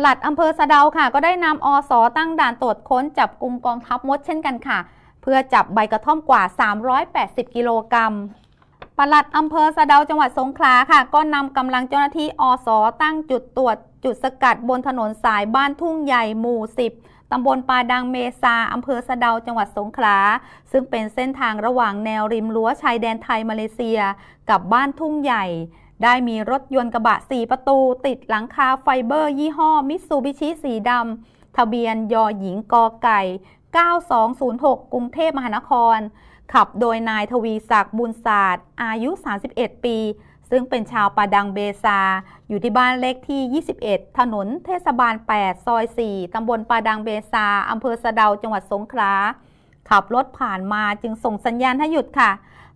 หลัดอำเภอสะเดาค่ะ ก็ได้นำอสอตั้งด่านตรวจค้นจับกลุ่มกองทัพมดเช่นกันค่ะ เพื่อจับใบกระท่อมกว่า 380 กิโลกรัมปลัดอำเภอสะเดาจังหวัดสงขลาค่ะ ก็นำกำลังเจ้าหน้าที่อสอตั้งจุดตรวจจุดสกัดบนถนนสายบ้านทุ่งใหญ่หมู่ 10 ตำบลปาดังเมซาอำเภอสะเดาจังหวัดสงขลา ซึ่งเป็นเส้นทางระหว่างแนวริมรั้วชายแดนไทยมาเลเซีย กับบ้านทุ่งใหญ่ ได้มีรถยนต์กระบะ 4 ประตู ติดหลังคาไฟเบอร์ ยี่ห้อมิตซูบิชิสีดำ ทะเบียนยอหญิงกอไก่ 9206 กรุงเทพมหานคร ขับโดยนายทวีศักดิ์บุญศาสตร์ อายุ 31 ปี ซึ่งเป็นชาวปาดังเบซา อยู่ที่บ้านเลขที่ 21 ถนนเทศบาล 8 ซอย 4 ตำบลปาดังเบซา อำเภอสะเดา จังหวัดสงขลา ขับรถผ่านมาจึงส่งสัญญาณให้หยุดค่ะ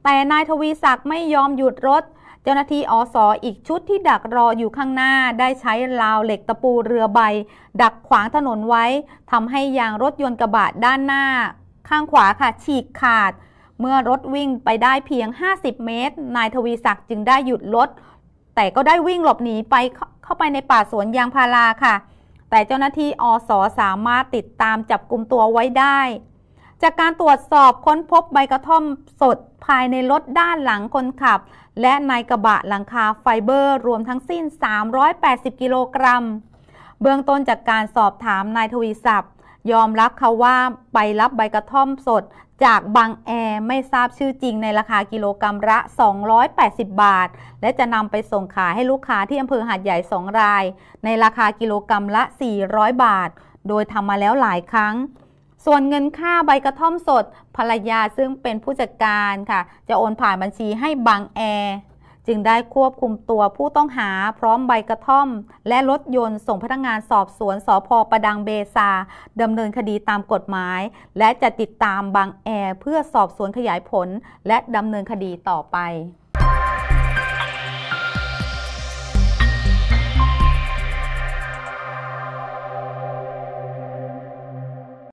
แต่นายทวีศักดิ์ไม่ยอมหยุดรถ เจ้าหน้าที่อสออีกชุดที่ดักรออยู่ข้างหน้าได้ใช้ราวเหล็กตะปูเรือใบ ดักขวางถนนไว้ทำให้ยางรถยนต์กระบะด้านหน้า ข้างขวาค่ะฉีกขาด เมื่อรถวิ่งไปได้เพียง 50 เมตร นายทวีศักดิ์จึงได้หยุดรถแต่ก็ได้วิ่งหลบหนีไปเข้าไปในป่าสวนยางพาราค่ะ แต่เจ้าหน้าที่อสอสามารถติดตามจับกลุ่มตัวไว้ได้ จากการตรวจสอบค้นพบใบกระท่อมสดภายในรถด้านหลังคนขับ และในกระบะหลังคาไฟเบอร์ รวมทั้งสิ้น 380 กิโลกรัม เบื้องต้นจากการสอบถามนายทวีศัพท์ยอมรับเขาว่าไปรับใบกระท่อมสดจากบางแอร์ไม่ทราบชื่อจริงในราคากิโลกรัมละ 280 บาท และจะนำไปส่งขายให้ลูกค้าที่อำเภอหาดใหญ่ 2 ราย ในราคากิโลกรัมละ 400 บาท โดยทำมาแล้วหลายครั้ง ส่วนเงินค่าใบกระท่อมสด ภรรยาซึ่งเป็นผู้จัดการค่ะ จะโอนผ่านบัญชีให้บางแอร์จึงได้ควบคุมตัวผู้ต้องหาพร้อมใบกระท่อม และรถยนต์ส่งพนักงานสอบสวนสพประดังเบซาดำเนินคดีตามกฎหมาย และจะติดตามบางแอร์เพื่อสอบสวนขยายผล และดำเนินคดีต่อไป